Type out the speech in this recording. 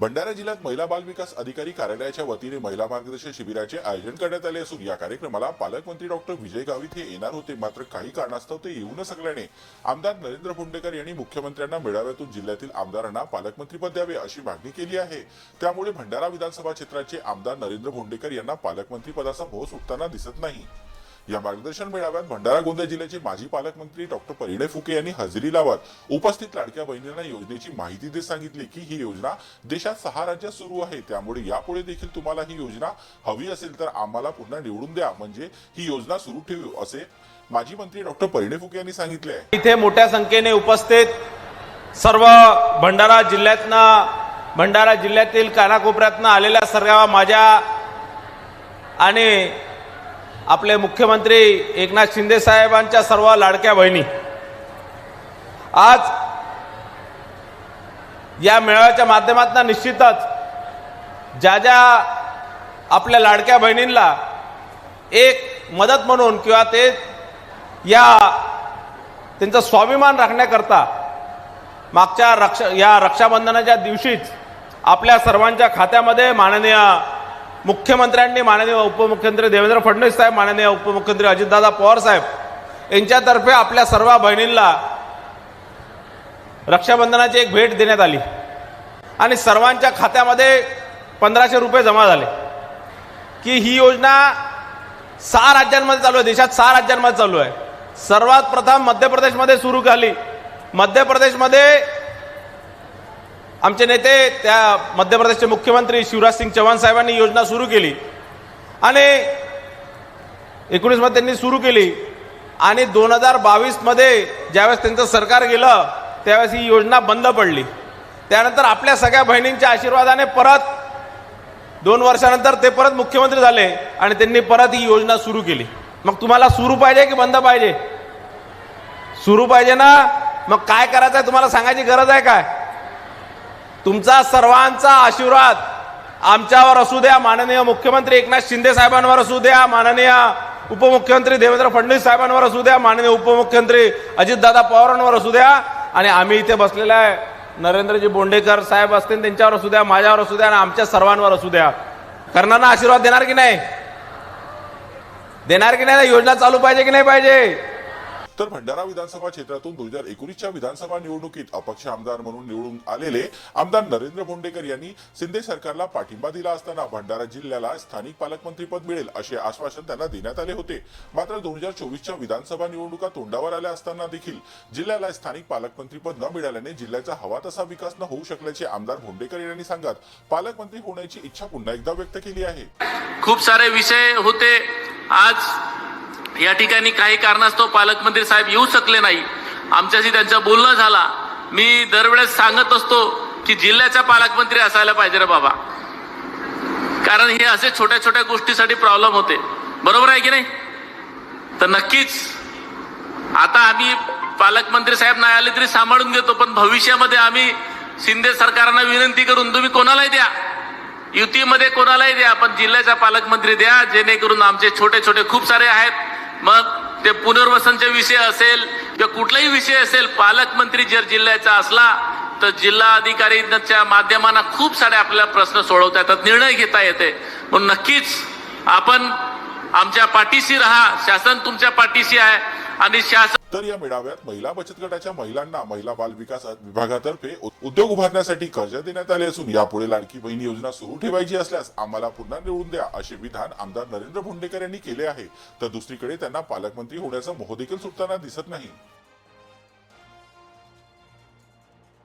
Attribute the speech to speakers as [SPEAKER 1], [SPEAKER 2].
[SPEAKER 1] भंडारा जिल्ह्यात महिला बाल विकास अधिकारी कार्यालयाच्या वतीने महिला मार्गदर्शन शिबिराचे आयोजन करण्यात आले असून या कार्यक्रमाला पालकमंत्री डॉक्टर विजय गावित हे येणार होते. मात्र काही कारणास्तव ते येऊ न सकल्याने आमदार नरेंद्र फुंडेकर यांनी मुख्यमंत्र्यांना मेळाव्यातून जिल्ह्यातील आमदारांना पालकमंत्रीपद द्यावे अशी मागणी केली आहे. त्यामुळे भंडारा विधानसभा क्षेत्राचे आमदार नरेंद्र भोंडेकर यांना पालकमंत्री पदाचा मोह सुटताना दिसत नाही. या मार्गदर्शन मेळाव्यात भंडारा गोंदिया जिल्ह्याचे माजी पालकमंत्री डॉक्टर परिणय फुके यांनी हजेरी लावत उपस्थित लाडक्या बहिणींना योजनेची माहिती देत सांगितली की ही योजना देशात सहा राज्यात सुरू आहे. त्यामुळे यापुढे देखील तुम्हाला ही योजना हवी असेल तर आम्हाला पुन्हा निवडून द्या. म्हणजे ही योजना सुरू ठेवू असे माजी मंत्री डॉक्टर परिणय फुके यांनी सांगितले
[SPEAKER 2] इथे मोठ्या संख्येने उपस्थित सर्व भंडारा जिल्ह्यातनं भंडारा जिल्ह्यातील कानाकोपऱ्यातनं आलेल्या सर्व माझ्या आणि आपले मुख्यमंत्री एकनाथ शिंदे साहेबांच्या सर्व लाडक्या बहिणी. आज या मेळाव्याच्या माध्यमातून निश्चितच ज्या ज्या आपल्या लाडक्या बहिणींना एक मदत म्हणून किंवा ते या त्यांचा स्वाभिमान राखण्याकरता मागच्या रक्षा या रक्षाबंधनाच्या दिवशीच आपल्या सर्वांच्या खात्यामध्ये माननीय मुख्यमंत्र्यांनी माननीय उपमुख्यमंत्री देवेंद्र फडणवीस साहेब माननीय उपमुख्यमंत्री अजितदादा पवार साहेब यांच्यातर्फे आपल्या सर्व बहिणींना रक्षाबंधनाची एक भेट देण्यात आली. आणि सर्वांच्या खात्यामध्ये पंधराशे रुपये जमा झाले. की ही योजना सहा राज्यांमध्ये चालू आहे देशात सहा राज्यांमध्ये चालू आहे. सर्वात प्रथम मध्य प्रदेशमध्ये सुरू झाली. मध्य प्रदेशमध्ये आमचे नेते त्या मध्य प्रदेशचे मुख्यमंत्री शिवराज सिंग चौहान साहेबांनी योजना सुरू केली. आणि एकोणीसमध्ये त्यांनी सुरू केली. आणि दोन हजार बावीसमध्ये ज्यावेळेस त्यांचं सरकार गेलं त्यावेळेस ही योजना बंद पडली. त्यानंतर आपल्या सगळ्या बहिणींच्या आशीर्वादाने परत दोन वर्षानंतर ते परत मुख्यमंत्री झाले आणि त्यांनी परत ही योजना सुरू केली. मग तुम्हाला सुरू पाहिजे की बंद पाहिजे? सुरू पाहिजे ना? मग काय करायचं आहे तुम्हाला सांगायची गरज आहे काय? तुमचा सर्वांचा आशीर्वाद आमच्यावर असू द्या. माननीय मुख्यमंत्री एकनाथ शिंदे साहेबांवर असू द्या. माननीय उपमुख्यमंत्री देवेंद्र फडणवीस साहेबांवर असू द्या. माननीय उपमुख्यमंत्री अजितदादा पवारांवर असू द्या. आणि आम्ही इथे बसलेला आहे. नरेंद्रजी बोंडेकर साहेब असतील त्यांच्यावर असू द्या. माझ्यावर असू द्या. आणि आमच्या सर्वांवर असू द्या. कर्णांना आशीर्वाद देणार की नाही? देणार की नाही? योजना चालू पाहिजे की नाही पाहिजे?
[SPEAKER 1] तर भंडारा विधानसभा क्षेत्रातून दोन हजार एकोणीसच्या विधानसभा निवडणुकीत अपक्ष आमदार म्हणून निवडून आलेले आमदार नरेंद्र भोंडेकर यांनी शिंदे सरकारला पाठिंबा दिला असताना भंडारा जिल्ह्याला स्थानिक पालकमंत्रीपद मिळेल असे आश्वासन त्यांना देण्यात आले होते. मात्र दोन हजार चोवीसच्या विधानसभा निवडणुका तोंडावर आल्या असताना देखील जिल्ह्याला स्थानिक पालकमंत्रीपद न मिळाल्याने जिल्ह्याचा हवा तसा विकास न होऊ शकल्याचे आमदार भोंडेकर यांनी सांगत पालकमंत्री होण्याची इच्छा पुन्हा एकदा व्यक्त केली आहे.
[SPEAKER 3] खूप सारे विषय होते. आज या ठिकाणी काही कारणास्तव पालकमंत्री साहेब येऊ शकले नाही. आमच्याशी त्यांचं बोलणं झाला. मी दरवेळेस सांगत असतो की जिल्ह्याचा पालकमंत्री असायला पाहिजे रे बाबा. कारण हे असे छोट्या छोट्या गोष्टीसाठी प्रॉब्लेम होते. बरोबर आहे की नाही? तर नक्कीच. आता आम्ही पालकमंत्री साहेब नाही आले तरी सांभाळून घेतो पण भविष्यामध्ये आम्ही शिंदे सरकारना विनंती करून तुम्ही कोणालाही द्या. युतीमध्ये कोणालाही द्या पण जिल्ह्याचा पालकमंत्री द्या जेणेकरून आमचे छोटे छोटे खूप सारे आहेत. मग ते पुनर्वसनचे विषय असेल किंवा कुठलाही विषय असेल पालकमंत्री जर जिल्ह्याचा असला तर जिल्हा अधिकारीच्या माध्यमांना खूप सारे आपल्याला प्रश्न सोडवता येतात निर्णय घेता येते. म्हणून नक्कीच आपण आमच्या पाठीशी राहा शासन तुमच्या पाठीशी आहे आणि शासन
[SPEAKER 1] तर या मेळाव्यात महिला बचत गटाच्या महिलांना महिला बाल विकास विभागातर्फे उद्योग उभारण्यासाठी कर्ज देण्यात आले असून यापुढे लाडकी बहीण योजना सुरू ठेवायची असल्यास आम्हाला पुन्हा निवडून द्या असे विधान आमदार नरेंद्र भोंडेकर यांनी केले आहे. तर दुसरीकडे त्यांना पालकमंत्री होण्याचा मोह देखील सुटताना दिसत नाही.